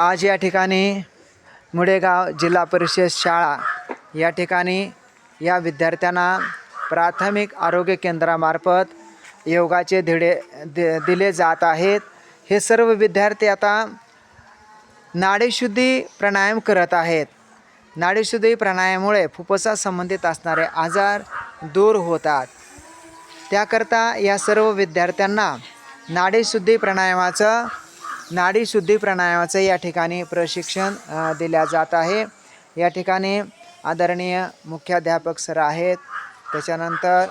आज या ठिकाणी मुडेगाव जिल्हा परिषद शाळा या ठिकाणी या विद्यार्थ्यांना प्राथमिक आरोग्य केंद्रामार्फत योगाचे धडे दि दिले जात आहेत. हे सर्व विद्यार्थी आता नाडीशुद्धी प्राणायाम करत आहेत. नाडीशुद्धी प्राणायामामुळे फुफ्फुसात संबंधित असणारे आजार दूर होतात. त्याकरता या सर्व विद्यार्थ्यांना नाडीशुद्धी प्राणायामाचं नाडीशुद्धी प्राणायामाचं या ठिकाणी प्रशिक्षण दिल्या जात आहे. या ठिकाणी आदरणीय मुख्याध्यापक सर आहेत. त्याच्यानंतर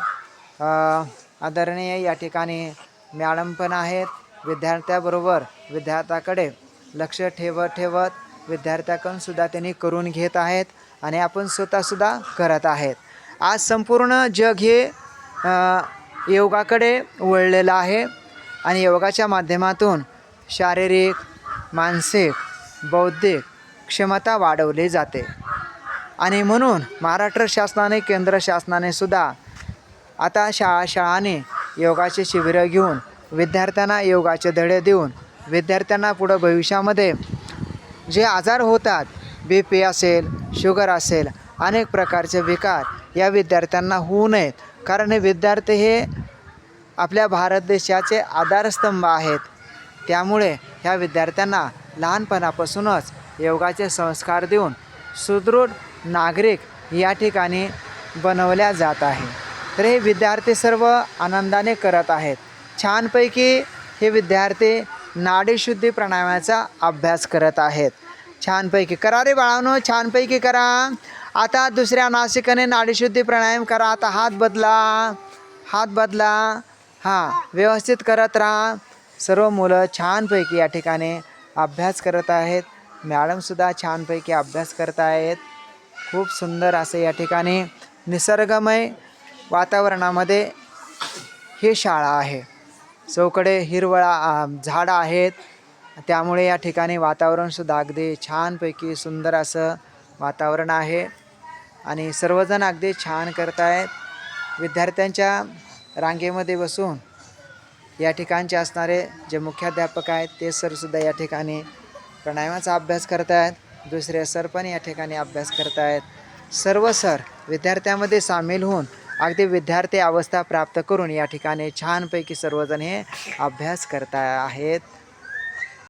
आदरणीय या ठिकाणी मॅडम पण आहेत. विद्यार्थ्याबरोबर विद्यार्थ्याकडे लक्ष ठेवत ठेवत विद्यार्थ्याकडून सुद्धा त्यांनी करून घेत आहेत आणि आपण स्वतःसुद्धा करत आहेत. आज संपूर्ण जग हे योगाकडे वळलेलं आहे आणि योगाच्या माध्यमातून शारीरिक मानसिक बौद्धिक क्षमता वाढवली जाते. आणि म्हणून महाराष्ट्र शासनाने केंद्र शासनाने सुद्धा आता शाळा शाळाने योगाचे शिबिरं घेऊन विद्यार्थ्यांना योगाचे धडे देऊन विद्यार्थ्यांना पुढं भविष्यामध्ये जे आजार होतात बी पी असेल शुगर असेल अनेक प्रकारचे विकार या विद्यार्थ्यांना होऊ नयेत. कारण हे विद्यार्थी हे आपल्या भारत देशाचे आधारस्तंभ आहेत. त्यामुळे ह्या विद्यार्थ्यांना लहानपणापासूनच योगाचे संस्कार देऊन सुदृढ नागरिक या ठिकाणी बनवल्या जात आहे. तर हे विद्यार्थी सर्व आनंदाने करत आहेत. छानपैकी हे विद्यार्थी नाडीशुद्धी प्राणायामाचा अभ्यास करत आहेत. छानपैकी करा रे बाळानो छानपैकी करा. आता दुसऱ्या नाशिकाने नाडीशुद्धी प्राणायाम करा. आता हात बदला. हात बदला. हां व्यवस्थित करत राहा. सर्व मुलं छानपैकी या ठिकाणी अभ्यास करत आहेत. मॅडमसुद्धा छानपैकी अभ्यास करत आहेत. खूप सुंदर असं या ठिकाणी निसर्गमय वातावरणामध्ये ही शाळा आहे. चौकडे हिरवळा झाडं आहेत. त्यामुळे या ठिकाणी वातावरणसुद्धा अगदी छानपैकी सुंदर असं वातावरण आहे. आणि सर्वजण अगदी छान करत आहेत विद्यार्थ्यांच्या रांगेमध्ये बसून या ठिकाणचे असणारे जे मुख्याध्यापक आहेत ते सरसुद्धा या ठिकाणी प्राणायामाचा अभ्यास करत आहेत. दुसरे सर पण या ठिकाणी अभ्यास करत आहेत. सर्व सर विद्यार्थ्यामध्ये सामील होऊन अगदी विद्यार्थी अवस्था प्राप्त करून या ठिकाणी छानपैकी सर्वजण हे अभ्यास करता आहेत.